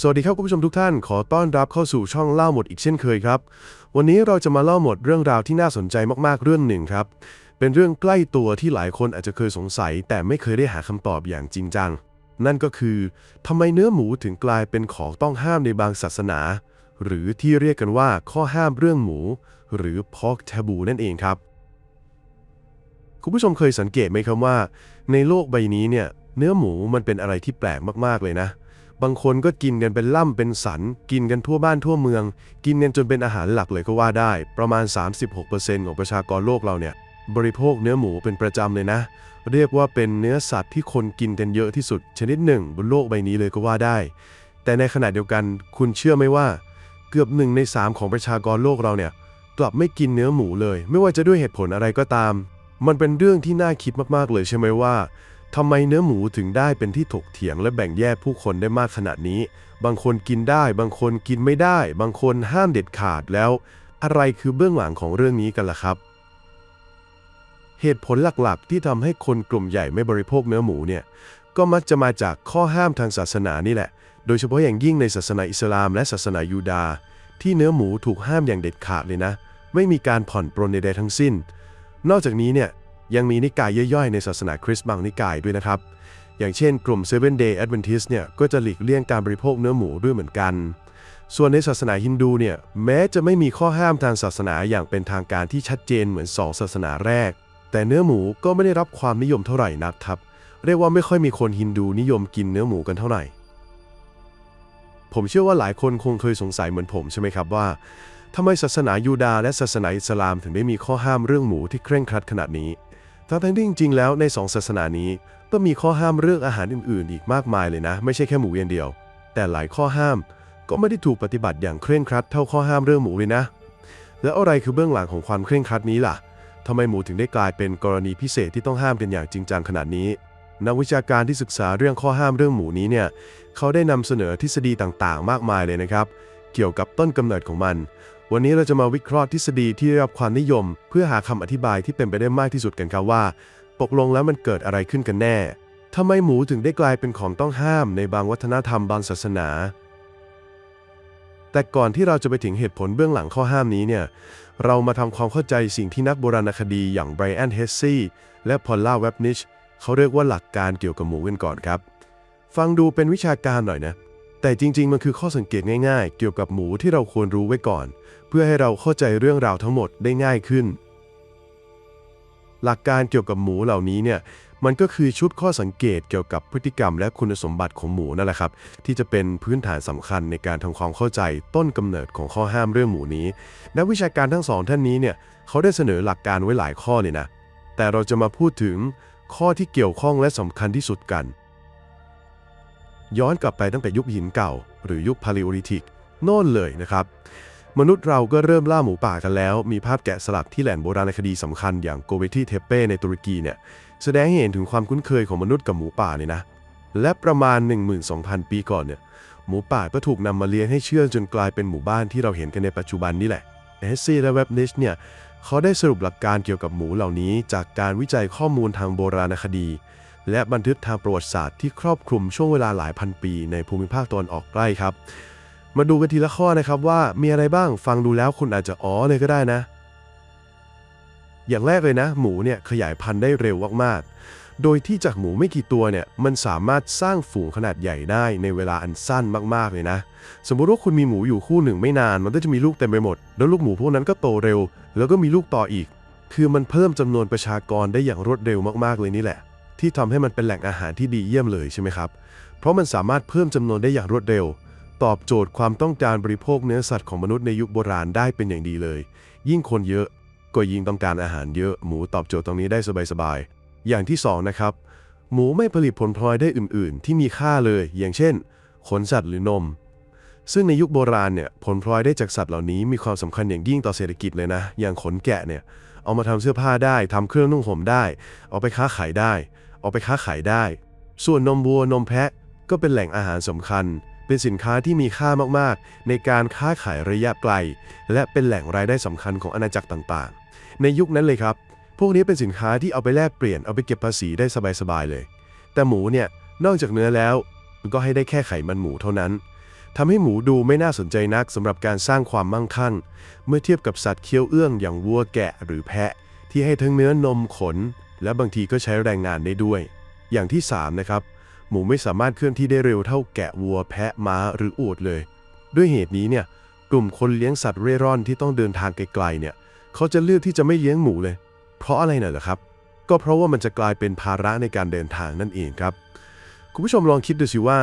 สวัสดีครับคุณผู้ชมทุกท่านขอต้อนรับเข้าสู่ช่องเล่าหมดอีกเช่นเคยครับ วันนี้เราจะมาเล่าหมดเรื่องราวที่น่าสนใจมากๆเรื่องหนึ่งครับ เป็นเรื่องใกล้ตัวที่หลายคนอาจจะเคยสงสัย แต่ไม่เคยได้หาคำตอบอย่างจริงจัง นั่นก็คือทำไมเนื้อหมูถึงกลายเป็นของต้องห้ามในบางศาสนา หรือที่เรียกกันว่าข้อห้ามเรื่องหมู หรือ pork taboo นั่นเองครับ คุณผู้ชมเคยสังเกตไหมครับว่า ในโลกใบนี้เนี่ยเนื้อหมูมันเป็นอะไรที่แปลกมากๆเลยนะ บางคนก็กินกันเป็นล่ำเป็นสัน กินกันทั่วบ้านทั่วเมือง กินกันจนเป็นอาหารหลักเลยก็ว่าได้ ประมาณ 36%ของประชากรโลกเราเนี่ย บริโภคเนื้อหมูเป็นประจำเลยนะ เรียกว่าเป็นเนื้อสัตว์ที่คนกินกันเยอะที่สุด ชนิดหนึ่งบนโลกใบนี้เลยก็ว่าได้ แต่ในขณะเดียวกันคุณเชื่อไหมว่า เกือบหนึ่งในสามของประชากรโลกเราเนี่ยกลับไม่กินเนื้อหมูเลย ไม่ว่าจะด้วยเหตุผลอะไรก็ตาม มันเป็นเรื่องที่น่าคิดมากๆเลยใช่ไหมว่า ทำไมเนื้อหมูถึงได้เป็นที่ถกเถียงและแบ่งแยกผู้คนได้มากขนาดนี้ บางคนกินได้ บางคนกินไม่ได้ บางคนห้ามเด็ดขาดแล้ว อะไรคือเบื้องหลังของเรื่องนี้กันล่ะครับ เหตุผลหลักๆ ที่ทำให้คนกลุ่มใหญ่ไม่บริโภคเนื้อหมูเนี่ย ก็มักจะมาจากข้อห้ามทางศาสนานี่แหละ โดยเฉพาะอย่างยิ่งในศาสนาอิสลามและศาสนายูดาห์ที่เนื้อหมูถูกห้ามอย่างเด็ดขาดเลยนะ ไม่มีการผ่อนปรนใดๆทั้งสิ้น นอกจากนี้เนี่ย ยังมีนิกายย่อยๆในศาสนาคริสต์บางนิกายด้วยนะครับ อย่างเช่นกลุ่ม Seven Day Adventist เนี่ยก็จะหลีกเลี่ยงการบริโภคเนื้อหมูด้วยเหมือนกัน ส่วนในศาสนาฮินดูเนี่ยแม้จะไม่มีข้อห้ามทางศาสนาอย่างเป็นทางการที่ชัดเจนเหมือนสองศาสนาแรก แต่เนื้อหมูก็ไม่ได้รับความนิยมเท่าไหร่นักครับ เรียกว่าไม่ค่อยมีคนฮินดูนิยมกินเนื้อหมูกันเท่าไหร่ ผมเชื่อว่าหลายคนคงเคยสงสัยเหมือนผมใช่ไหมครับว่าทำไมศาสนายูดาห์และศาสนาอิสลามถึงได้มีข้อห้ามเรื่องหมูที่เคร่งครัดขนาดนี้ ทั้งที่จริงๆแล้วในสองศาสนานี้ก็มีข้อห้ามเรื่องอาหารอื่นๆ อีกมากมายเลยนะ ไม่ใช่แค่หมูอย่างเดียว แต่หลายข้อห้ามก็ไม่ได้ถูกปฏิบัติอย่างเคร่งครัดเท่าข้อห้ามเรื่องหมูเลยนะ แล้วอะไรคือเบื้องหลังของความเคร่งครัดนี้ล่ะทำไมหมูถึงได้กลายเป็นกรณีพิเศษที่ต้องห้ามกันอย่างจริงจังขนาดนี้นักวิชาการที่ศึกษาเรื่องข้อห้ามเรื่องหมูนี้เนี่ยเขาได้นำเสนอทฤษฎีต่างๆ มากมายเลยนะครับ เกี่ยวกับต้นกำเนิดของมัน วันนี้เราจะมาวิเคราะห์ทฤษฎีที่ได้รับความนิยม เพื่อหาคำอธิบายที่เป็นไปได้มากที่สุดกันครับว่าตกลงแล้วมันเกิดอะไรขึ้นกันแน่ทำไมหมูถึงได้กลายเป็นของต้องห้ามในบางวัฒนธรรมบางศาสนา แต่ก่อนที่เราจะไปถึงเหตุผลเบื้องหลังข้อห้ามนี้เนี่ย เรามาทำความเข้าใจสิ่งที่นักโบราณคดีอย่างไบรอันเฮสซี่และพอลล่าเวบนิชเขาเรียกว่าหลักการเกี่ยวกับหมูกันก่อนครับ ฟังดูเป็นวิชาการหน่อยนะ แต่จริง ๆ มันคือข้อสังเกตง่าย ๆ เกี่ยวกับหมูที่เราควรรู้ไว้ก่อน เพื่อให้เราเข้าใจเรื่องราวทั้งหมดได้ง่ายขึ้น หลักการเกี่ยวกับหมูเหล่านี้เนี่ยมันก็คือชุดข้อสังเกตเกี่ยวกับพฤติกรรมและคุณสมบัติของหมูนั่นแหละครับ ที่จะเป็นพื้นฐานสำคัญในการทำความเข้าใจต้นกำเนิดของข้อห้ามเรื่องหมูนี้นักวิชาการทั้งสองท่านนี้เนี่ยเขาได้เสนอหลักการไว้หลายข้อเลยนะ แต่เราจะมาพูดถึงข้อที่เกี่ยวข้องและสำคัญที่สุดกัน ย้อนกลับไปตั้งแต่ยุคหินเก่า หรือยุคพาลิโอลิทิกโน่นเลยนะครับ มนุษย์เราก็เริ่มล่าหมูป่ากันแล้ว มีภาพแกะสลักที่แหล่งโบราณคดีสำคัญอย่างโกเบทีเทเป้ในตุรกีเนี่ย แสดงให้เห็นถึงความคุ้นเคยของมนุษย์กับหมูป่าเลยนะ และประมาณ 12,000 ปีก่อนเนี่ย หมูป่าก็ถูกนำมาเลี้ยงให้เชื่องจนกลายเป็นหมู่บ้านที่เราเห็นกันในปัจจุบันนี่แหละเอสซีและเว็บนิชเนี่ยเขาได้สรุปหลักการเกี่ยวกับหมูเหล่านี้ จากการวิจัยข้อมูลทางโบราณคดี และบันทึกทางประวัติศาสตร์ที่ครอบคลุมช่วงเวลาหลายพันปีในภูมิภาคตะวันออกใกล้ครับ มาดูกันทีละข้อนะครับว่ามีอะไรบ้างฟังดูแล้วคุณอาจจะอ๋อเลยก็ได้นะ อย่างแรกเลยนะ หมูเนี่ยขยายพันธุ์ได้เร็วมากๆ โดยที่จากหมูไม่กี่ตัวเนี่ยมันสามารถสร้างฝูงขนาดใหญ่ได้ในเวลาอันสั้นมากๆเลยนะ สมมุติว่าคุณมีหมูอยู่คู่หนึ่งไม่นาน มันก็จะมีลูกเต็มไปหมด แล้วลูกหมูพวกนั้นก็โตเร็ว แล้วก็มีลูกต่ออีก คือมันเพิ่มจำนวนประชากรได้อย่างรวดเร็วมากๆเลยนี่แหละ ที่ทำให้มันเป็นแหล่งอาหารที่ดีเยี่ยมเลยใช่ไหมครับเพราะมันสามารถเพิ่มจำนวนได้อย่างรวดเร็ว ตอบโจทย์ความต้องการบริโภคเนื้อสัตว์ของมนุษย์ในยุคโบราณได้เป็นอย่างดีเลย ยิ่งคนเยอะก็ยิ่งต้องการอาหารเยอะ หมูตอบโจทย์ตรงนี้ได้สบายๆ อย่างที่สองนะครับ หมูไม่ผลิตผลพลอยได้อื่น ๆ ที่มีค่าเลย อย่างเช่น ขนสัตว์หรือนม ซึ่งในยุคโบราณเนี่ย ผลพลอยได้จากสัตว์เหล่านี้มีความสำคัญอย่างยิ่งต่อเศรษฐกิจเลยนะ อย่างขนแกะเนี่ย เอามาทำเสื้อผ้าได้ทำเครื่องนุ่งห่มได้ เอาไปค้าขายได้ เอาไปค้าขายได้ ส่วนนมวัวนมแพะก็เป็นแหล่งอาหารสำคัญ เป็นสินค้าที่มีค่ามากๆ ในการค้าขายระยะไกล และเป็นแหล่งรายได้สำคัญของอาณาจักรต่างๆ ในยุคนั้นเลยครับ พวกนี้เป็นสินค้าที่เอาไปแลกเปลี่ยนเอาไปเก็บภาษีได้สบายๆเลย แต่หมูเนี่ยนอกจากเนื้อแล้วก็ให้ได้แค่ไขมันหมูเท่านั้นทำให้หมูดูไม่น่าสนใจนักสำหรับการสร้างความมั่งคั่ง เมื่อเทียบกับสัตว์เคี้ยวเอื้องอย่างวัวแกะหรือแพะ ที่ให้ทั้งเนื้อนมขน และบางทีก็ใช้แรงงานได้ด้วย อย่างที่3นะครับ หมูไม่สามารถเคลื่อนที่ได้เร็วเท่าแกะวัวแพะม้าหรืออูฐเลย ด้วยเหตุนี้เนี่ยกลุ่มคนเลี้ยงสัตว์เร่ร่อนที่ต้องเดินทางไกลๆเนี่ยเขาจะเลือกที่จะไม่เลี้ยงหมูเลย เพราะอะไรน่ะเหรอครับ ก็เพราะว่ามันจะกลายเป็นภาระในการเดินทางนั่นเองครับ คุณผู้ชมลองคิดดูสิว่า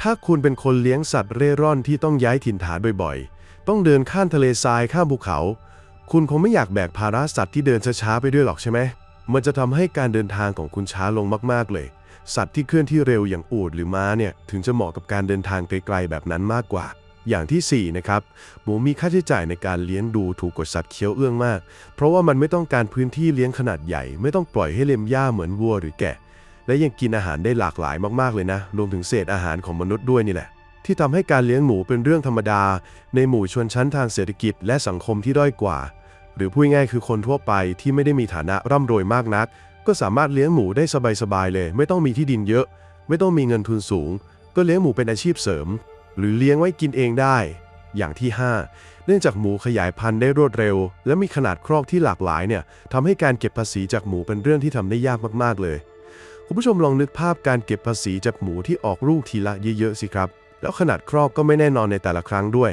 ถ้าคุณเป็นคนเลี้ยงสัตว์เร่ร่อนที่ต้องย้ายถิ่นฐานบ่อยๆ ต้องเดินข้ามทะเลทรายข้ามภูเขา คุณคงไม่อยากแบกภาระสัตว์ที่เดินช้าๆไปด้วยหรอกใช่ไหมมันจะทำให้การเดินทางของคุณช้าลงมากๆเลย สัตว์ที่เคลื่อนที่เร็วอย่างอูฐหรือม้าเนี่ยถึงจะเหมาะกับการเดินทางไกลๆแบบนั้นมากกว่า อย่างที่ 4 นะครับ หมูมีค่าใช้จ่ายในการเลี้ยงดูถูกกว่าสัตว์เคี้ยวเอื้องมาก เพราะว่ามันไม่ต้องการพื้นที่เลี้ยงขนาดใหญ่ ไม่ต้องปล่อยให้เล็มหญ้าเหมือนวัวหรือแกะ และยังกินอาหารได้หลากหลายมากๆเลยนะ รวมถึงเศษอาหารของมนุษย์ด้วยนี่แหละ ที่ทำให้การเลี้ยงหมูเป็นเรื่องธรรมดา ในหมู่ชนชั้นทางเศรษฐกิจและสังคมที่ด้อยกว่า หรือพูดง่ายคือคนทั่วไปที่ไม่ได้มีฐานะร่ำรวยมากนัก ก็สามารถเลี้ยงหมูได้สบายๆเลย ไม่ต้องมีที่ดินเยอะ ไม่ต้องมีเงินทุนสูง ก็เลี้ยงหมูเป็นอาชีพเสริม หรือเลี้ยงไว้กินเองได้ อย่างที่ 5 เนื่องจากหมูขยายพันธุ์ได้รวดเร็ว และมีขนาดครอกที่หลากหลายเนี่ยทำให้การเก็บภาษีจากหมูเป็นเรื่องที่ทำได้ยากมากๆเลยคุณผู้ชมลองนึกภาพการเก็บภาษีจากหมูที่ออกลูกทีละเยอะๆสิครับ แล้วขนาดครอกก็ไม่แน่นอนในแต่ละครั้งด้วย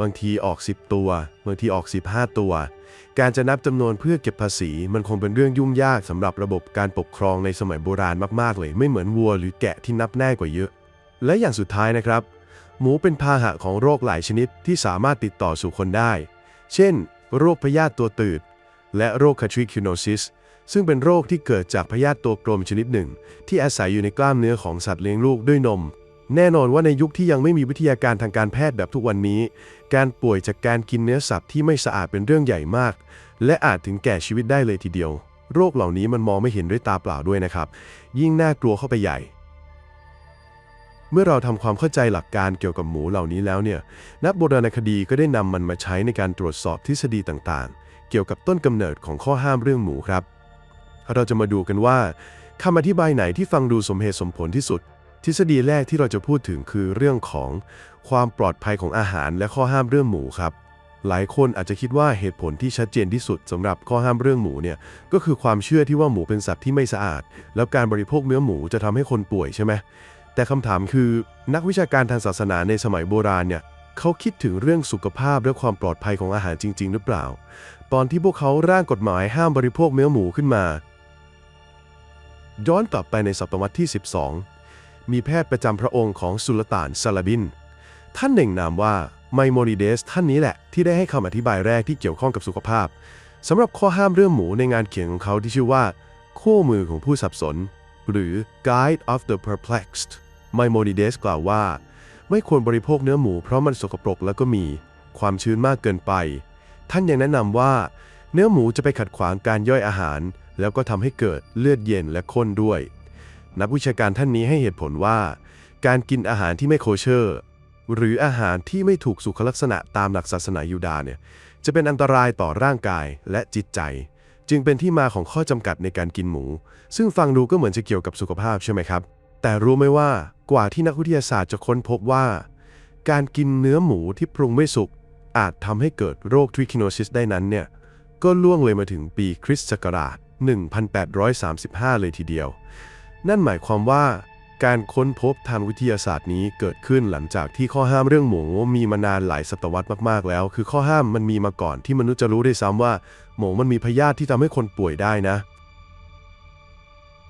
บางทีออก 10 ตัว บางทีออก 15 ตัว การจะนับจำนวนเพื่อเก็บภาษี มันคงเป็นเรื่องยุ่งยากสำหรับระบบการปกครองในสมัยโบราณมากๆเลย ไม่เหมือนวัวหรือแกะที่นับแน่กว่าเยอะ และอย่างสุดท้ายนะครับ หมูเป็นพาหะของโรคหลายชนิดที่สามารถติดต่อสู่คนได้ เช่น โรคพยาธิตัวตืด และโรคคาทริคิโนซิสซึ่งเป็นโรคที่เกิดจากพยาธิตัวกลมชนิดหนึ่ง ที่อาศัยอยู่ในกล้ามเนื้อของสัตว์เลี้ยงลูกด้วยนม แน่นอนว่าในยุคที่ยังไม่มีวิทยาการทางการแพทย์แบบทุกวันนี้ การป่วยจากการกินเนื้อสัตว์ที่ไม่สะอาดเป็นเรื่องใหญ่มาก และอาจถึงแก่ชีวิตได้เลยทีเดียว โรคเหล่านี้มันมองไม่เห็นด้วยตาเปล่าด้วยนะครับ ยิ่งน่ากลัวเข้าไปใหญ่ เมื่อเราทำความเข้าใจหลักการเกี่ยวกับหมูเหล่านี้แล้วเนี่ย นักโบราณคดีก็ได้นำมันมาใช้ในการตรวจสอบทฤษฎีต่างๆ เกี่ยวกับต้นกำเนิดของข้อห้ามเรื่องหมูครับ เราจะมาดูกันว่าคำอธิบายไหนที่ฟังดูสมเหตุสมผลที่สุด ทฤษฎีแรกที่เราจะพูดถึงคือเรื่องของความปลอดภัยของอาหารและข้อห้ามเรื่องหมูครับ หลายคนอาจจะคิดว่าเหตุผลที่ชัดเจนที่สุดสำหรับข้อห้ามเรื่องหมูเนี่ยก็คือความเชื่อที่ว่าหมูเป็นสัตว์ที่ไม่สะอาด แล้วการบริโภคเนื้อหมูจะทำให้คนป่วยใช่ไหมแต่คำถามคือนักวิชาการทางศาสนาในสมัยโบราณเนี่ยเขาคิดถึงเรื่องสุขภาพและความปลอดภัยของอาหารจริง ๆ หรือเปล่า ตอนที่พวกเขาร่างกฎหมายห้ามบริโภคเนื้อหมูขึ้นมา ย้อนกลับไปในศตวรรษที่ 12 มีแพทย์ประจำพระองค์ของสุลต่านซาลาบิน ท่านหนึ่งนามว่าไมโมริเดสท่านนี้แหละ ที่ได้ให้คำอธิบายแรกที่เกี่ยวข้องกับสุขภาพสำหรับข้อห้ามเรื่องหมูในงานเขียนของเขาที่ชื่อว่าคู่มือของผู้สับสน หรือ Guide of the Perplexed ไมโมริเดสกล่าวว่า ไม่ควรบริโภคเนื้อหมูเพราะมันสกปรกแล้วก็มีความชื้นมากเกินไป ท่านยังแนะนำว่า เนื้อหมูจะไปขัดขวางการย่อยอาหาร แล้วก็ทำให้เกิดเลือดเย็นและข้นด้วย นักวิชาการท่านนี้ให้เหตุผลว่า การกินอาหารที่ไม่โคเชอร์ หรืออาหารที่ไม่ถูกสุขลักษณะตามหลักศาสนายูดาห์เนี่ยจะเป็นอันตรายต่อร่างกายและจิตใจ จึงเป็นที่มาของข้อจำกัดในการกินหมู ซึ่งฟังดูก็เหมือนจะเกี่ยวกับสุขภาพใช่ไหมครับ แต่รู้ไหมว่ากว่าที่นักวิทยาศาสตร์จะค้นพบว่า การกินเนื้อหมูที่ปรุงไม่สุกอาจทำให้เกิดโรคทริคิโนซิสได้นั้นเนี่ยก็ล่วงเลยมาถึงปีคริสต์ศักราช 1835 เลยทีเดียว นั่นหมายความว่าการค้นพบทางวิทยาศาสตร์นี้เกิดขึ้นหลังจากที่ข้อห้ามเรื่องหมูมีมานานหลายศตวรรษมากๆแล้ว คือข้อห้ามมันมีมาก่อนที่มนุษย์จะรู้ได้ซ้ำว่า หมูมันมีพยาธิที่ทำให้คนป่วยได้นะ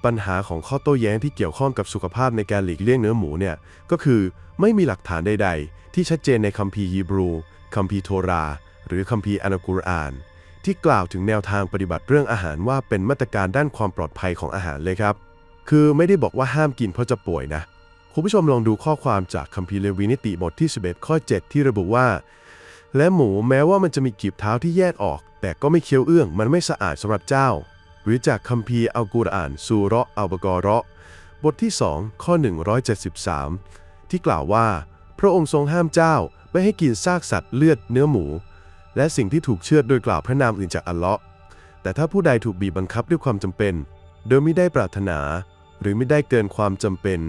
ปัญหาของข้อโต้แย้งที่เกี่ยวข้องกับสุขภาพในการหลีกเลี่ยงเนื้อหมูเนี่ยก็คือไม่มีหลักฐานใด ๆ ที่ชัดเจนในคัมภีร์ฮีบรูคัมภีร์โทรา หรือคัมภีร์อัลกุรอาน ที่กล่าวถึงแนวทางปฏิบัติเรื่องอาหารว่าเป็นมาตรการด้านความปลอดภัยของอาหารเลยครับ คือไม่ได้บอกว่าห้ามกินเพราะจะป่วยนะ คุณผู้ชมลองดูข้อความจากคัมภีร์เลวีนิติบทที่ 11 ข้อ 7 ที่ระบุว่า และหมูแม้ว่ามันจะมีกีบเท้าที่แยกออก แต่ก็ไม่เคี้ยวเอื้อง มันไม่สะอาดสำหรับเจ้า หรือจากคัมภีร์อัลกุรอานซูเราะอัลบกอเราะบทที่ 2 ข้อ 173 ที่กล่าวว่า พระองค์ทรงห้ามเจ้าไม่ให้กินซากสัตว์เลือดเนื้อหมู และสิ่งที่ถูกเชือดโดยกล่าวพระนามอื่นจากอัลเลาะห์แต่ถ้าผู้ใดถูกบีบบังคับด้วยความจำเป็น โดยไม่ได้ปรารถนา หรือไม่ได้เกินความจำเป็น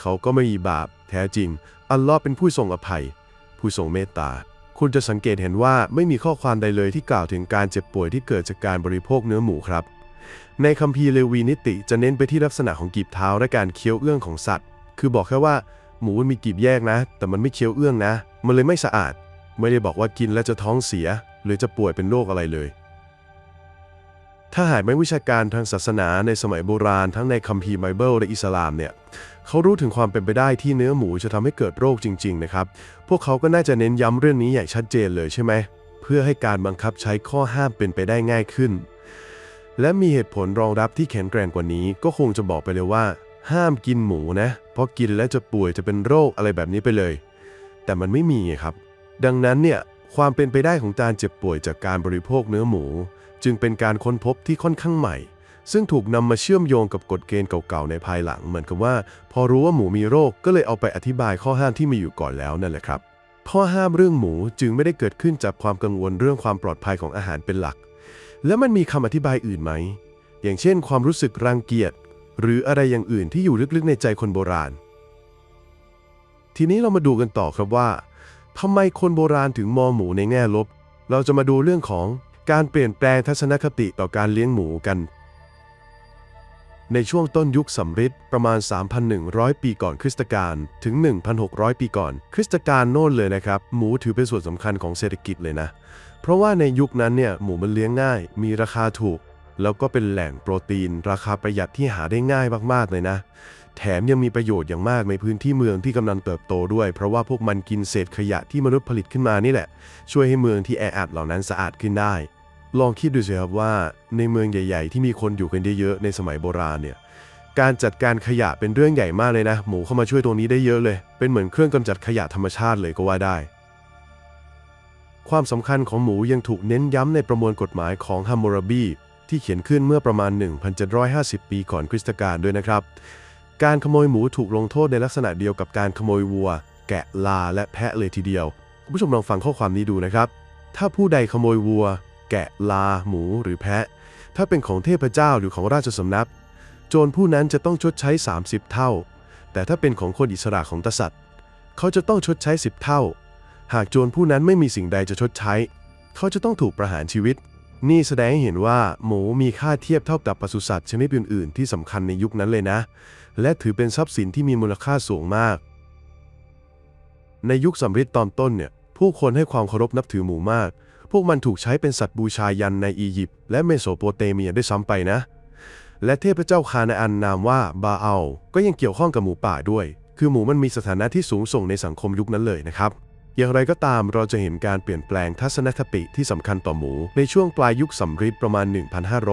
เขาก็ไม่มีบาป แท้จริง อัลลอฮ์เป็นผู้ทรงอภัย ผู้ทรงเมตตา คุณจะสังเกตเห็นว่าไม่มีข้อความใดเลยที่กล่าวถึงการเจ็บป่วยที่เกิดจากการบริโภคเนื้อหมูครับ ในคัมภีร์เลวีนิติจะเน้นไปที่ลักษณะของกีบเท้าและการเคี้ยวเอื้องของสัตว์ คือบอกแค่ว่าหมูมันมีกีบแยกนะ แต่มันไม่เคี้ยวเอื้องนะ มันเลยไม่สะอาด ไม่ได้บอกว่ากินแล้วจะท้องเสีย หรือจะป่วยเป็นโรคอะไรเลย ถ้าหากไม่วิชาการทางศาสนาในสมัยโบราณทั้งในคัมภีร์ไบเบิลและอิสลามเนี่ยเขารู้ถึงความเป็นไปได้ที่เนื้อหมูจะทำให้เกิดโรคจริง ๆ นะครับ พวกเขาก็น่าจะเน้นย้ำเรื่องนี้อย่างชัดเจนเลยใช่ไหม เพื่อให้การบังคับใช้ข้อห้ามเป็นไปได้ง่ายขึ้น และมีเหตุผลรองรับที่แข็งแกร่งกว่านี้ ก็คงจะบอกไปเลยว่า ห้ามกินหมูนะ เพราะกินแล้วจะป่วยจะเป็นโรคอะไรแบบนี้ไปเลย แต่มันไม่มีครับ ดังนั้นเนี่ยความเป็นไปได้ของการเจ็บป่วยจากการบริโภคเนื้อหมู จึงเป็นการค้นพบที่ค่อนข้างใหม่ ซึ่งถูกนำมาเชื่อมโยงกับกฎเกณฑ์เก่าๆในภายหลัง เหมือนกับว่า พอรู้ว่าหมูมีโรคก็เลยเอาไปอธิบายข้อห้ามที่มีอยู่ก่อนแล้วนั่นแหละครับข้อห้ามเรื่องหมูจึงไม่ได้เกิดขึ้นจากความกังวลเรื่องความปลอดภัยของอาหารเป็นหลัก แล้วมันมีคำอธิบายอื่นไหม อย่างเช่น ความรู้สึกรังเกียจ หรืออะไรอย่างอื่นที่อยู่ลึกๆในใจคนโบราณ ทีนี้เรามาดูกันต่อครับว่าทำไมคนโบราณถึงมองหมูในแง่ลบ เราจะมาดูเรื่องของ การเปลี่ยนแปลงทัศนคติต่อการเลี้ยงหมูกัน ในช่วงต้นยุคสำริดประมาณ 3,100 ปีก่อนคริสตกาลถึง 1,600 ปีก่อน คริสตกาลโน่นเลยนะครับ หมูถือเป็นส่วนสำคัญของเศรษฐกิจเลยนะ เพราะว่าในยุคนั้นเนี่ยหมูมันเลี้ยงง่าย มีราคาถูก แล้วก็เป็นแหล่งโปรตีน ราคาประหยัดที่หาได้ง่ายมากๆเลยนะแถมยังมีประโยชน์อย่างมากในพื้นที่เมืองที่กำลังเติบโตด้วย เพราะว่าพวกมันกินเศษขยะที่มนุษย์ผลิตขึ้นมานี่แหละ ช่วยให้เมืองที่แออัดเหล่านั้นสะอาดขึ้นได้ ลองคิดดูสิครับว่าในเมืองใหญ่ ๆ ที่มีคนอยู่กันเยอะๆในสมัยโบราณเนี่ยการจัดการขยะเป็นเรื่องใหญ่มากเลยนะ หมูเข้ามาช่วยตรงนี้ได้เยอะเลย เป็นเหมือนเครื่องกำจัดขยะธรรมชาติเลยก็ว่าได้ ความสำคัญของหมูยังถูกเน้นย้ำในประมวลกฎหมายของฮัมมูราบีที่เขียนขึ้นเมื่อประมาณ 1,750 ปีก่อนคริสตกาลด้วยนะครับ การขโมยหมูถูกลงโทษในลักษณะเดียวกับการขโมยวัว แกะลาและแพะเลยทีเดียว คุณผู้ชมลองฟังข้อความนี้ดูนะครับ ถ้าผู้ใดขโมยวัว แกะลา หมูหรือแพะ ถ้าเป็นของเทพเจ้าหรือของราชสำนัก โจรผู้นั้นจะต้องชดใช้ 30 เท่า แต่ถ้าเป็นของคนอิสระของกษัตริย์ เขาจะต้องชดใช้ 10 เท่า หากโจรผู้นั้นไม่มีสิ่งใดจะชดใช้ เขาจะต้องถูกประหารชีวิต นี่แสดงให้เห็นว่าหมูมีค่าเทียบเท่ากับปศุสัตว์ชนิดอื่น ๆ ที่สำคัญในยุคนั้นเลยนะ และถือเป็นทรัพย์สินที่มีมูลค่าสูงมาก ในยุคสำริดตอนต้นเนี่ยผู้คนให้ความเคารพนับถือหมูมาก พวกมันถูกใช้เป็นสัตว์บูชายันในอียิปต์และเมโสโปเตเมียด้วยซ้ำไปนะ และเทพเจ้าคานาอันนามว่าบาอัลก็ยังเกี่ยวข้องกับหมูป่าด้วย คือหมูมันมีสถานะที่สูงส่งในสังคมยุคนั้นเลยนะครับ อย่างไรก็ตามเราจะเห็นการเปลี่ยนแปลงทัศนคติที่สำคัญต่อหมู ในช่วงปลายยุคสำริดประมาณ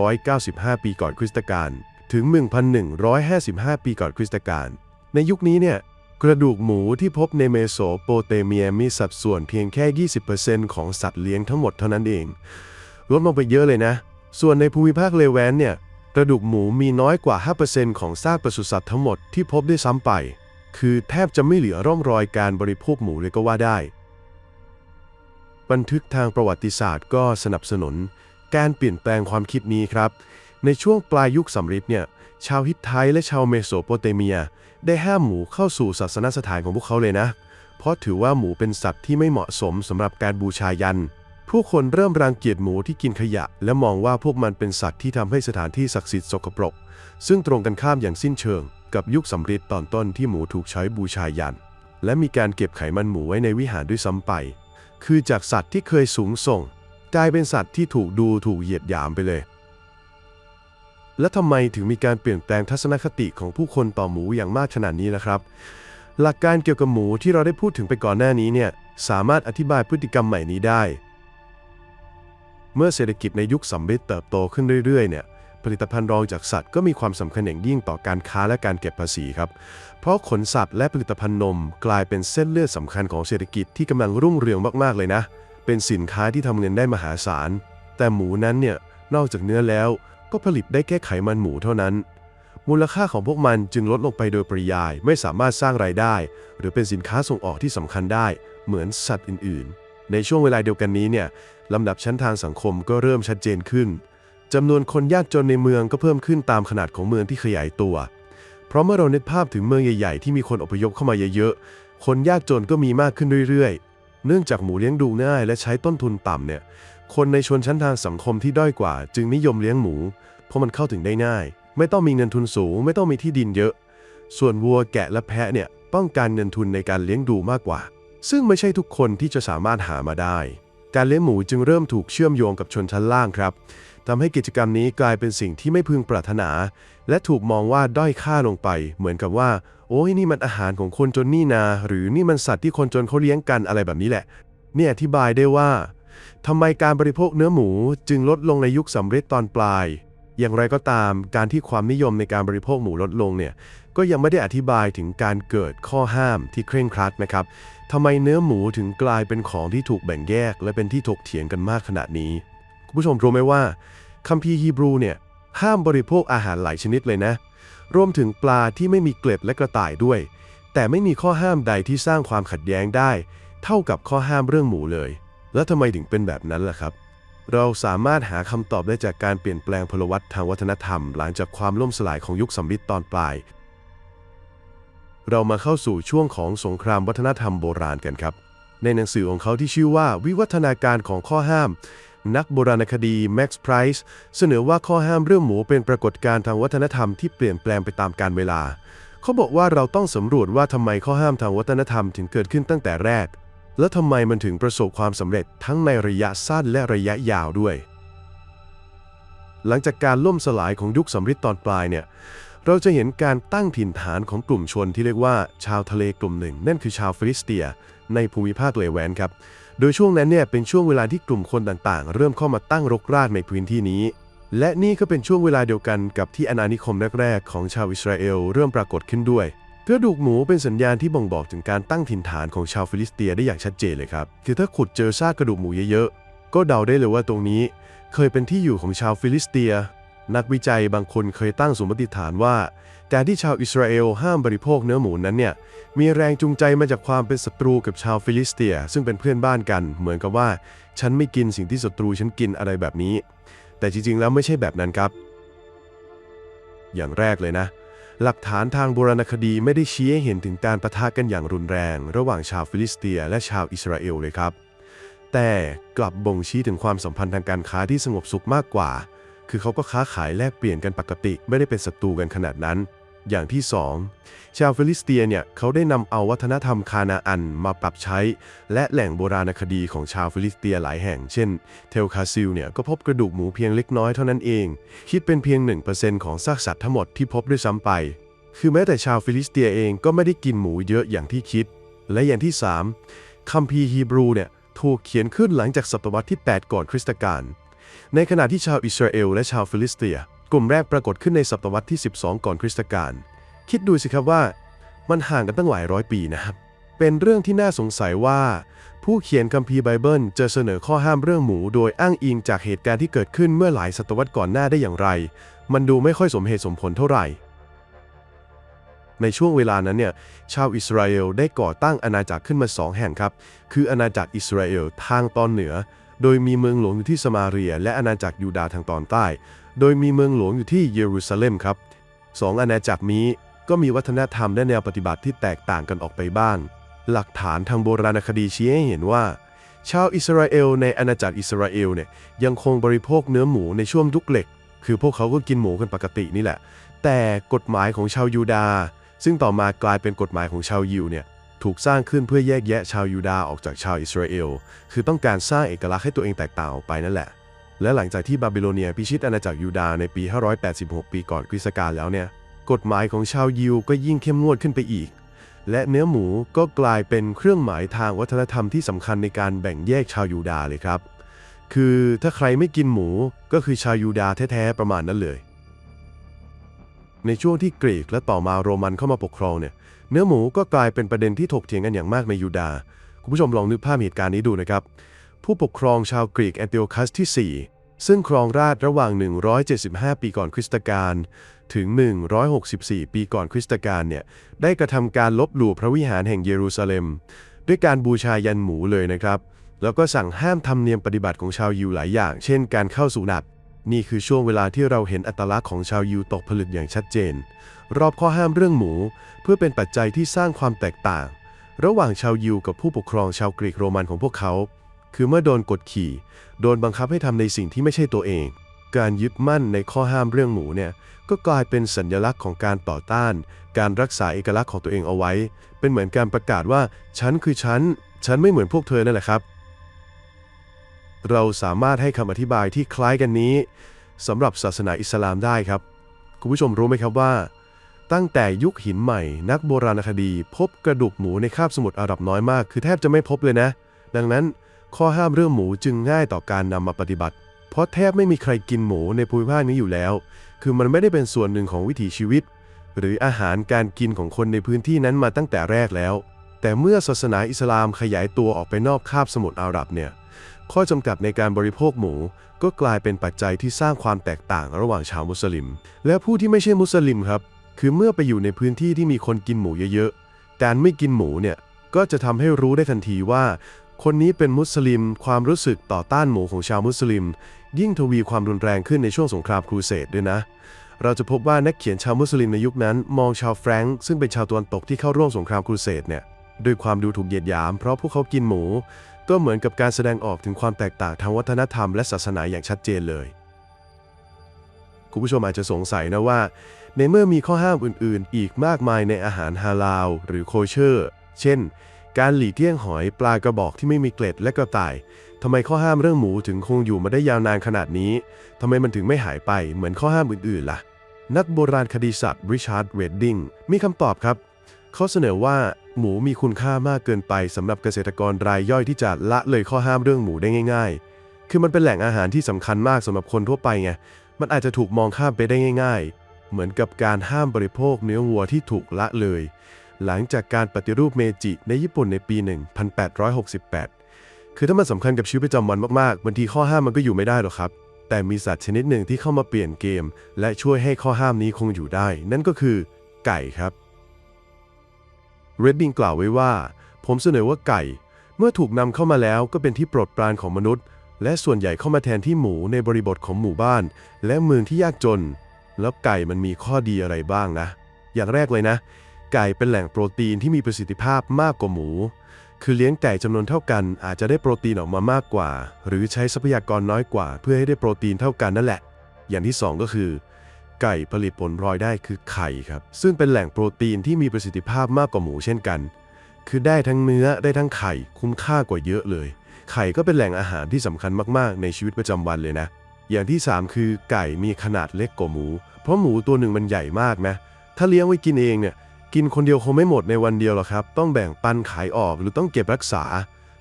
1,595 ปีก่อนคริสตกาลถึง 1,155 ปีก่อนคริสตกาลในยุคนี้เนี่ย กระดูกหมูที่พบในเมโสโปเตเมียมีสัดส่วนเพียงแค่ 20%ของสัตว์เลี้ยงทั้งหมดเท่านั้นเอง ลดลงไปเยอะเลยนะ ส่วนในภูมิภาคเลแวนเนี่ย กระดูกหมูมีน้อยกว่า 5%ของซากปศุสัตว์ทั้งหมดที่พบได้ซ้ำไป คือแทบจะไม่เหลือร่องรอยการบริโภคหมูเลยก็ว่าได้ บันทึกทางประวัติศาสตร์ก็สนับสนุน การเปลี่ยนแปลงความคิดนี้ครับ ในช่วงปลายยุคสำริดเนี่ย ชาวฮิตไทและชาวเมโสโปเตเมีย ได้ห้ามหมูเข้าสู่ศาสนสถานของพวกเขาเลยนะ เพราะถือว่าหมูเป็นสัตว์ที่ไม่เหมาะสมสำหรับการบูชายัน ผู้คนเริ่มรังเกียจหมูที่กินขยะ และมองว่าพวกมันเป็นสัตว์ที่ทำให้สถานที่ศักดิ์สิทธิ์สกปรก ซึ่งตรงกันข้ามอย่างสิ้นเชิง กับยุคสำริดตอนต้นที่หมูถูกใช้บูชายัน และมีการเก็บไขมันหมูไว้ในวิหารด้วยซ้ำไป คือจากสัตว์ที่เคยสูงส่งกลายเป็นสัตว์ที่ถูกดูถูกเหยียดหยามไปเลย และทำไมถึงมีการเปลี่ยนแปลงทัศนคติของผู้คนต่อหมูอย่างมากขนาดนี้นะครับ หลักการเกี่ยวกับหมูที่เราได้พูดถึงไปก่อนหน้านี้เนี่ยสามารถอธิบายพฤติกรรมใหม่นี้ได้ เมื่อเศรษฐกิจในยุคสำริดเติบโตขึ้นเรื่อยๆเนี่ยผลิตภัณฑ์รองจากสัตว์ก็มีความสำคัญอย่างยิ่งต่อการค้าและการเก็บภาษีครับ เพราะขนสัตว์และผลิตภัณฑ์นมกลายเป็นเส้นเลือดสำคัญของเศรษฐกิจที่กำลังรุ่งเรืองมากๆเลยนะ เป็นสินค้าที่ทำเงินได้มหาศาล แต่หมูนั้นเนี่ยนอกจากเนื้อแล้ว ก็ผลิตได้แค่ไขมันหมูเท่านั้น มูลค่าของพวกมันจึงลดลงไปโดยปริยายไม่สามารถสร้างรายได้ หรือเป็นสินค้าส่งออกที่สำคัญได้ เหมือนสัตว์อื่น ๆ ในช่วงเวลาเดียวกันนี้เนี่ยลำดับชั้นทางสังคมก็เริ่มชัดเจนขึ้นจำนวนคนยากจนในเมืองก็เพิ่มขึ้นตามขนาดของเมืองที่ขยายตัว เพราะเมื่อเรานึกภาพถึงเมืองใหญ่ ๆ ที่มีคนอพยพเข้ามาเยอะๆ คนยากจนก็มีมากขึ้นเรื่อยๆ เนื่องจากหมูเลี้ยงดูง่ายและใช้ต้นทุนต่ำเนี่ย คนในชนชั้นทางสังคมที่ด้อยกว่า จึงนิยมเลี้ยงหมู เพราะมันเข้าถึงได้ง่าย ไม่ต้องมีเงินทุนสูง ไม่ต้องมีที่ดินเยอะ ส่วนวัวแกะและแพะเนี่ยต้องการเงินทุนในการเลี้ยงดูมากกว่า ซึ่งไม่ใช่ทุกคนที่จะสามารถหามาได้ การเลี้ยงหมูจึงเริ่มถูกเชื่อมโยงกับชนชั้นล่างครับทำให้กิจกรรมนี้กลายเป็นสิ่งที่ไม่พึงปรารถนา และถูกมองว่าด้อยค่าลงไป เหมือนกับว่า โอ้ยนี่มันอาหารของคนจนนี่นา หรือนี่มันสัตว์ที่คนจนเขาเลี้ยงกันอะไรแบบนี้แหละเนี่ยอธิบายได้ว่า ทำไมการบริโภคเนื้อหมูจึงลดลงในยุคสำเร็จตอนปลาย อย่างไรก็ตามการที่ความนิยมในการบริโภคหมูลดลงเนี่ยก็ยังไม่ได้อธิบายถึงการเกิดข้อห้ามที่เคร่งครัดนะครับทำไมเนื้อหมูถึงกลายเป็นของที่ถูกแบ่งแยก และเป็นที่ถกเถียงกันมากขนาดนี้ คุณผู้ชมรู้ไหมว่าคัมภีร์ฮีบรูเนี่ยห้ามบริโภคอาหารหลายชนิดเลยนะ รวมถึงปลาที่ไม่มีเกล็ดและกระต่ายด้วย แต่ไม่มีข้อห้ามใดที่สร้างความขัดแย้งได้ เท่ากับข้อห้ามเรื่องหมูเลย แล้วทำไมถึงเป็นแบบนั้นล่ะครับ เราสามารถหาคำตอบได้จากการเปลี่ยนแปลงพลวัตทางวัฒนธรรม หลังจากความล่มสลายของยุคสมฤทธิ์ตอนปลาย เรามาเข้าสู่ช่วงของสงครามวัฒนธรรมโบราณกันครับ ในหนังสือของเขาที่ชื่อว่าวิวัฒนาการของข้อห้าม นักโบราณคดี Max Price เสนอว่าข้อห้ามเรื่องหมูเป็นปรากฏการณ์ทางวัฒนธรรมที่เปลี่ยนแปลงไปตามกาลเวลา เขาบอกว่าเราต้องสำรวจว่าทำไมข้อห้ามทางวัฒนธรรมถึงเกิดขึ้นตั้งแต่แรก และทำไมมันถึงประสบความสำเร็จทั้งในระยะสั้นและระยะยาวด้วย หลังจากการล่มสลายของยุคสำริดตอนปลายเนี่ย เราจะเห็นการตั้งถิ่นฐานของกลุ่มชนที่เรียกว่า ชาวทะเลกลุ่มหนึ่ง นั่นคือชาวฟิลิสเตีย ในภูมิภาคเลแวนครับ โดยช่วงนั้นเนี่ยเป็นช่วงเวลาที่กลุ่มคนต่างๆ เริ่มเข้ามาตั้งรกรากในพื้นที่นี้ และนี่ก็เป็นช่วงเวลาเดียวกันกับที่อาณานิคมแรกๆของชาวอิสราเอลเริ่มปรากฏขึ้นด้วย กระดูกหมูเป็นสัญญาณที่บ่งบอกถึงการตั้งถิ่นฐานของชาวฟิลิสเตียได้อย่างชัดเจนเลยครับ คือถ้าขุดเจอซากกระดูกหมูเยอะๆ ก็เดาได้เลยว่าตรงนี้ เคยเป็นที่อยู่ของชาวฟิลิสเตีย นักวิจัยบางคนเคยตั้งสมมติฐานว่า การที่ชาวอิสราเอลห้ามบริโภคเนื้อหมูนั้นเนี่ย มีแรงจูงใจมาจากความเป็นศัตรูกับชาวฟิลิสเตีย ซึ่งเป็นเพื่อนบ้านกัน เหมือนกับว่า ฉันไม่กินสิ่งที่ศัตรูฉันกินอะไรแบบนี้ แต่จริงๆแล้วไม่ใช่แบบนั้นครับ อย่างแรกเลยนะ หลักฐานทางโบราณคดีไม่ได้ชี้ให้เห็นถึงการประทะกันอย่างรุนแรง ระหว่างชาวฟิลิสเตีย และชาวอิสราเอลเลยครับ แต่กลับบ่งชี้ถึงความสัมพันธ์ทางการค้าที่สงบสุขมากกว่า คือเขาก็ค้าขายแลกเปลี่ยนกันปกติ ไม่ได้เป็นศัตรูกันขนาดนั้น อย่างที่ 2 ชาวฟิลิสเตียเนี่ยเขาได้นำเอาวัฒนธรรมคานาอันมาปรับใช้ และแหล่งโบราณคดีของชาวฟิลิสเตียหลายแห่ง เช่น เทลคาซิลเนี่ยก็พบกระดูกหมูเพียงเล็กน้อยเท่านั้นเอง คิดเป็นเพียง 1%ของซากสัตว์ทั้งหมดที่พบด้วยซ้ำไป คือแม้แต่ชาวฟิลิสเตียเองก็ไม่ได้กินหมูเยอะอย่างที่คิด และอย่างที่ 3คัมภีร์ฮีบรูเนี่ยถูกเขียนขึ้นหลังจากศตวรรษที่ 8 ก่อนคริสตกาลในขณะที่ชาวอิสราเอลและชาวฟิลิสเตีย ลุ่มแรกปรากฏขึ้นในศตวรรษที่ 12 ก่อนคริสตกาลคิดดูสิครับว่า มันห่างกันตั้งหลายร้อยปีนะครับ เป็นเรื่องที่น่าสงสัยว่า ผู้เขียนคัมภีร์ไบเบิลจะเสนอข้อห้ามเรื่องหมูโดยอ้างอิงจากเหตุการณ์ที่เกิดขึ้นเมื่อหลายศตวรรษก่อนหน้าได้อย่างไร มันดูไม่ค่อยสมเหตุสมผลเท่าไหร่ในช่วงเวลานั้นเนี่ยชาวอิสราเอลได้ก่อตั้งอาณาจักรขึ้นมาสองแห่งครับ คืออาณาจักรอิสราเอลทางตอนเหนือ โดยมีเมืองหลวงอยู่ที่สมาเรีย และอาณาจักรยูดาห์ทางตอนใต้ โดยมีเมืองหลวงอยู่ที่เยรูซาเล็มครับสองอาณาจักรนี้ก็มีวัฒนธรรมและแนวปฏิบัติที่แตกต่างกันออกไปบ้าง หลักฐานทางโบราณคดีชี้ให้เห็นว่า ชาวอิสราเอลในอาณาจักรอิสราเอลเนี่ยยังคงบริโภคเนื้อหมูในช่วงยุคเหล็ก คือพวกเขาก็กินหมูกันปกตินี่แหละ แต่กฎหมายของชาวยูดาห์ซึ่งต่อมากลายเป็นกฎหมายของชาวยิวเนี่ยถูกสร้างขึ้นเพื่อแยกแยะชาวยูดาห์ออกจากชาวอิสราเอล คือต้องการสร้างเอกลักษณ์ให้ตัวเองแตกต่างออกไปนั่นแหละ และหลังจากที่บาบิโลเนียพิชิตอาณาจักรยูดาห์ในปี 586 ปีก่อนคริสตกาลแล้วเนี่ย กฎหมายของชาวยิวก็ยิ่งเข้มงวดขึ้นไปอีก และเนื้อหมูก็กลายเป็นเครื่องหมายทางวัฒนธรรมที่สำคัญในการแบ่งแยกชาวยูดาห์เลยครับ คือถ้าใครไม่กินหมูก็คือชาวยูดาห์แท้ๆประมาณนั้นเลย ในช่วงที่กรีกและต่อมาโรมันเข้ามาปกครองเนี่ย เนื้อหมูก็กลายเป็นประเด็นที่ถกเถียงกันอย่างมากในยูดาห์คุณผู้ชมลองนึกภาพเหตุการณ์นี้ดูนะครับ ผู้ปกครองชาวกรีกแอนติโอคัสที่ 4 ซึ่งครองราชระหว่าง 175 ปีก่อนคริสตกาลถึง 164 ปีก่อนคริสตกาลเนี่ยได้กระทำการลบหลู่พระวิหารแห่งเยรูซาเล็ม ด้วยการบูชายันหมูเลยนะครับ แล้วก็สั่งห้ามทำเนียมปฏิบัติของชาวยิวหลายอย่าง เช่น การเข้าสุนัตนี่คือช่วงเวลาที่เราเห็นอัตลักษณ์ของชาวยิวตกผลึกอย่างชัดเจน รอบข้อห้ามเรื่องหมู เพื่อเป็นปัจจัยที่สร้างความแตกต่าง ระหว่างชาวยิวกับผู้ปกครองชาวกรีกโรมันของพวกเขา คือเมื่อโดนกดขี่ โดนบังคับให้ทำในสิ่งที่ไม่ใช่ตัวเอง การยึดมั่นในข้อห้ามเรื่องหมูเนี่ยก็กลายเป็นสัญลักษณ์ของการต่อต้าน การรักษาเอกลักษณ์ของตัวเองเอาไว้ เป็นเหมือนการประกาศว่า ฉันคือฉัน ฉันไม่เหมือนพวกเธอนั่นแหละครับ เราสามารถให้คำอธิบายที่คล้ายกันนี้สำหรับศาสนาอิสลามได้ครับ คุณผู้ชมรู้ไหมครับว่า ตั้งแต่ยุคหินใหม่ นักโบราณคดี พบกระดูกหมูในคาบสมุทรอาหรับน้อยมาก คือแทบจะไม่พบเลยนะ ดังนั้น ข้อห้ามเรื่องหมูจึงง่ายต่อการนำมาปฏิบัติ เพราะแทบไม่มีใครกินหมูในภูมิภาคนี้อยู่แล้ว คือมันไม่ได้เป็นส่วนหนึ่งของวิถีชีวิต หรืออาหารการกินของคนในพื้นที่นั้นมาตั้งแต่แรกแล้ว แต่เมื่อศาสนาอิสลามขยายตัวออกไปนอกคาบสมุทรอาหรับเนี่ย ข้อจำกัดในการบริโภคหมูก็กลายเป็นปัจจัยที่สร้างความแตกต่างระหว่างชาวมุสลิม และผู้ที่ไม่ใช่มุสลิมครับ คือเมื่อไปอยู่ในพื้นที่ที่มีคนกินหมูเยอะๆการไม่กินหมูเนี่ยก็จะทำให้รู้ได้ทันทีว่า คนนี้เป็นมุสลิม ความรู้สึกต่อต้านหมูของชาวมุสลิม ยิ่งทวีความรุนแรงขึ้นในช่วงสงครามครูเสดด้วยนะ เราจะพบว่านักเขียนชาวมุสลิมในยุคนั้น มองชาวแฟรงก์ซึ่งเป็นชาวตะวันตกที่เข้าร่วมสงครามครูเสดเนี่ยด้วยความดูถูกเหยียดหยาม เพราะพวกเขากินหมู ก็เหมือนกับการแสดงออกถึงความแตกต่างทางวัฒนธรรมและศาสนาอย่างชัดเจนเลย คุณผู้ชมอาจจะสงสัยนะว่า ในเมื่อมีข้อห้ามอื่น ๆ อีกมากมายในอาหารฮาลาลหรือโคเชอร์ เช่น การหลีกเลี่ยงหอยปลากระบอกที่ไม่มีเกล็ดและกระต่ายทำไมข้อห้ามเรื่องหมูถึงคงอยู่มาได้ยาวนานขนาดนี้ทำไมมันถึงไม่หายไปเหมือนข้อห้ามอื่นๆล่ะ นักโบราณคดีสัตว์ริชาร์ดเวดดิงมีคำตอบครับ เขาเสนอว่าหมูมีคุณค่ามากเกินไปสำหรับเกษตรกรรายย่อยที่จะละเลยข้อห้ามเรื่องหมูได้ง่าย ๆ คือมันเป็นแหล่งอาหารที่สำคัญมากสำหรับคนทั่วไปไง มันอาจจะถูกมองข้ามไปได้ง่าย ๆ เหมือนกับการห้ามบริโภคเนื้อวัวที่ถูกละเลย หลังจากการปฏิรูปเมจิในญี่ปุ่นในปี 1868 คือถ้ามันสำคัญกับชีวิตประจำวันมากๆบางทีข้อห้ามมันก็อยู่ไม่ได้หรอกครับ แต่มีสัตว์ชนิดหนึ่งที่เข้ามาเปลี่ยนเกม และช่วยให้ข้อห้ามนี้คงอยู่ได้ นั่นก็คือไก่ครับเรดดิงกล่าวไว้ว่า ผมเสนอว่าไก่ เมื่อถูกนำเข้ามาแล้วก็เป็นที่โปรดปรานของมนุษย์ และส่วนใหญ่เข้ามาแทนที่หมูในบริบทของหมู่บ้าน และเมืองที่ยากจน แล้วไก่มันมีข้อดีอะไรบ้างนะ อย่างแรกเลยนะ ไก่เป็นแหล่งโปรตีนที่มีประสิทธิภาพมากกว่าหมู คือเลี้ยงไก่จำนวนเท่ากันอาจจะได้โปรตีนออกมามากกว่า หรือใช้ทรัพยากรน้อยกว่า เพื่อให้ได้โปรตีนเท่ากันนั่นแหละ อย่างที่สองก็คือ ไก่ผลิตผลพลอยได้คือไข่ครับ ซึ่งเป็นแหล่งโปรตีนที่มีประสิทธิภาพมากกว่าหมูเช่นกัน คือได้ทั้งเนื้อได้ทั้งไข่คุ้มค่ากว่าเยอะเลย ไข่ก็เป็นแหล่งอาหารที่สำคัญมากๆ ในชีวิตประจำวันเลยนะ อย่างที่ 3 คือไก่มีขนาดเล็กกว่าหมู เพราะหมูตัวหนึ่งมันใหญ่มากนะถ้าเลี้ยงไว้กินเองเนี่ย กินคนเดียวคงไม่หมดในวันเดียวหรอกครับ ต้องแบ่งปันขายออกหรือต้องเก็บรักษา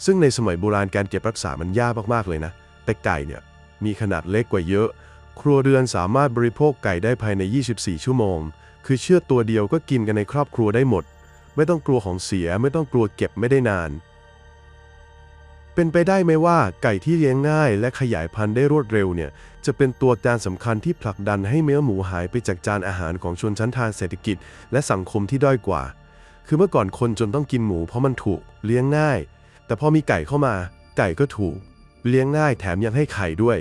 ซึ่งในสมัยโบราณการเก็บรักษามันยากมากๆเลยนะ แต่ไก่เนี่ยมีขนาดเล็กกว่าเยอะ ครัวเรือนสามารถบริโภคไก่ได้ภายใน 24 ชั่วโมง คือเชือดตัวเดียวก็กินกันในครอบครัวได้หมด ไม่ต้องกลัวของเสียไม่ต้องกลัวเก็บไม่ได้นาน เป็นไปได้ไหมว่าไก่ที่เลี้ยงง่าย และขยายพันธุ์ได้รวดเร็วเนี่ย จะเป็นตัวการสำคัญที่ผลักดันให้เนื้อหมูหายไปจากจานอาหารของชนชั้นทางเศรษฐกิจ และสังคมที่ด้อยกว่า คือเมื่อก่อนคนจนต้องกินหมูเพราะมันถูกเลี้ยงง่าย แต่พอมีไก่เข้ามา ไก่ก็ถูก เลี้ยงง่ายแถมยังให้ไข่ด้วย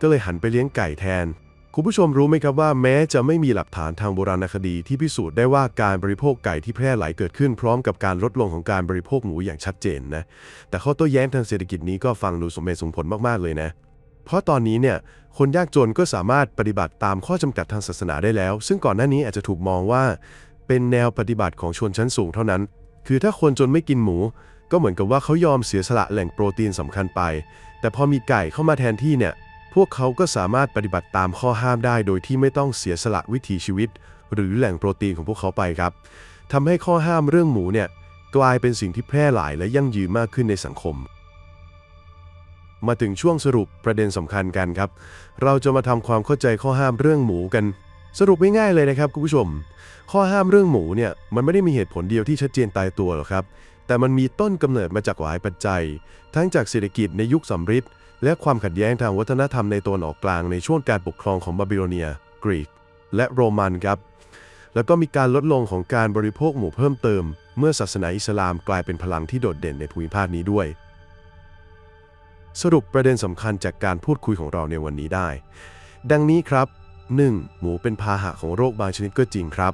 ก็เลยหันไปเลี้ยงไก่แทน คุณผู้ชมรู้ไหมครับว่าแม้จะไม่มีหลักฐานทางโบราณคดีที่พิสูจน์ได้ว่าการบริโภคไก่ที่แพร่หลายเกิดขึ้นพร้อมกับการลดลงของการบริโภคหมูอย่างชัดเจนนะ แต่ข้อโต้แย้งทางเศรษฐกิจนี้ก็ฟังดูสมเหตุสมผลมากๆเลยนะ เพราะตอนนี้เนี่ยคนยากจนก็สามารถปฏิบัติตามข้อจำกัดทางศาสนาได้แล้ว ซึ่งก่อนหน้านี้อาจจะถูกมองว่า เป็นแนวปฏิบัติของชนชั้นสูงเท่านั้น คือถ้าคนจนไม่กินหมู ก็เหมือนกับว่าเขายอมเสียสละแหล่งโปรตีนสำคัญไป แต่พอมีไก่เข้ามาแทนที่เนี่ยพวกเขาก็สามารถปฏิบัติตามข้อห้ามได้ โดยที่ไม่ต้องเสียสละวิถีชีวิต หรือแหล่งโปรตีนของพวกเขาไปครับทำให้ข้อห้ามเรื่องหมูเนี่ยกลายเป็นสิ่งที่แพร่หลายและยั่งยืนมากขึ้นในสังคม มาถึงช่วงสรุปประเด็นสำคัญกันครับ เราจะมาทำความเข้าใจข้อห้ามเรื่องหมูกัน สรุปง่ายๆเลยนะครับคุณผู้ชม ข้อห้ามเรื่องหมูเนี่ยมันไม่ได้มีเหตุผลเดียวที่ชัดเจนตายตัวหรอกครับ แต่มันมีต้นกำเนิดมาจากหลายปัจจัย ทั้งจากเศรษฐกิจในยุคสำริดและความขัดแย้งทางวัฒนธรรมในตะวันออกกลางในช่วงการปกครองของบาบิโลเนีย กรีก และโรมันครับแล้วก็มีการลดลงของการบริโภคหมูเพิ่มเติม เมื่อศาสนาอิสลามกลายเป็นพลังที่โดดเด่นในภูมิภาคนี้ด้วย สรุปประเด็นสำคัญจากการพูดคุยของเราในวันนี้ได้ ดังนี้ครับ 1. หมูเป็นพาหะของโรคบางชนิดก็จริงครับ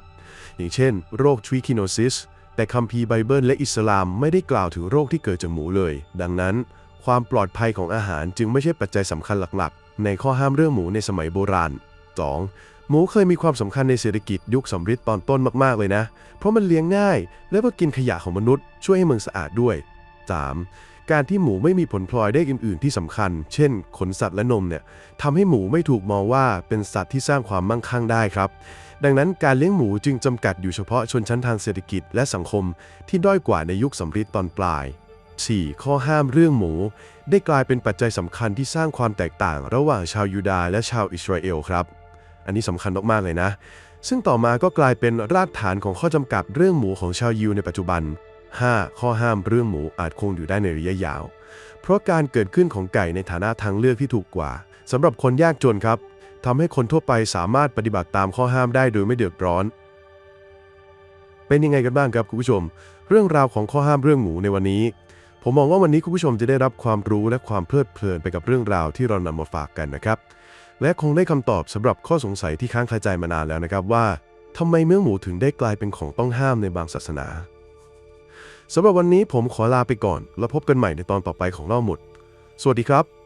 อย่างเช่น โรคทริคิโนซิส แต่คัมภีร์ไบเบิลและอิสลามไม่ได้กล่าวถึงโรคที่เกิดจากหมูเลย ดังนั้น ความปลอดภัยของอาหารจึงไม่ใช่ปัจจัยสำคัญหลักๆ ในข้อห้ามเรื่องหมูในสมัยโบราณ 2. หมูเคยมีความสำคัญในเศรษฐกิจยุคสำริดตอนต้นมากๆเลยนะ เพราะมันเลี้ยงง่าย และก็กินขยะของมนุษย์ ช่วยให้เมืองสะอาดด้วย 3. การที่หมูไม่มีผลพลอยได้อื่น ๆ ที่สำคัญ เช่น ขนสัตว์และนมเนี่ยทำให้หมูไม่ถูกมองว่าเป็นสัตว์ที่สร้างความมั่งคั่งได้ครับ ดังนั้นการเลี้ยงหมูจึงจำกัดอยู่เฉพาะชนชั้นทางเศรษฐกิจและสังคมที่ด้อยกว่าในยุคสำริดตอนปลาย 4. ข้อห้ามเรื่องหมู ได้กลายเป็นปัจจัยสำคัญที่สร้างความแตกต่าง ระหว่างชาวยูดาห์และชาวอิสราเอลครับ อันนี้สำคัญมากๆเลยนะ ซึ่งต่อมาก็กลายเป็นรากฐานของข้อจำกัดเรื่องหมูของชาวยิวในปัจจุบัน 5. ข้อห้ามเรื่องหมูอาจคงอยู่ได้ในระยะยาว เพราะการเกิดขึ้นของไก่ในฐานะทางเลือกที่ถูกกว่าสำหรับคนยากจนครับทำให้คนทั่วไปสามารถปฏิบัติตามข้อห้ามได้โดยไม่เดือดร้อน เป็นยังไงกันบ้างครับคุณผู้ชม เรื่องราวของข้อห้ามเรื่องหมูในวันนี้ ผมมองว่าวันนี้คุณผู้ชมจะได้รับความรู้และความเพลิดเพลินไปกับเรื่องราวที่เรานำมาฝากกันนะครับ และคงได้คำตอบสำหรับข้อสงสัยที่ค้างคาใจมานานแล้วนะครับว่าทำไมเนื้อหมูถึงได้กลายเป็นของต้องห้ามในบางศาสนา สำหรับวันนี้ผมขอลาไปก่อน แล้วพบกันใหม่ในตอนต่อไปของเล่าหมด สวัสดีครับ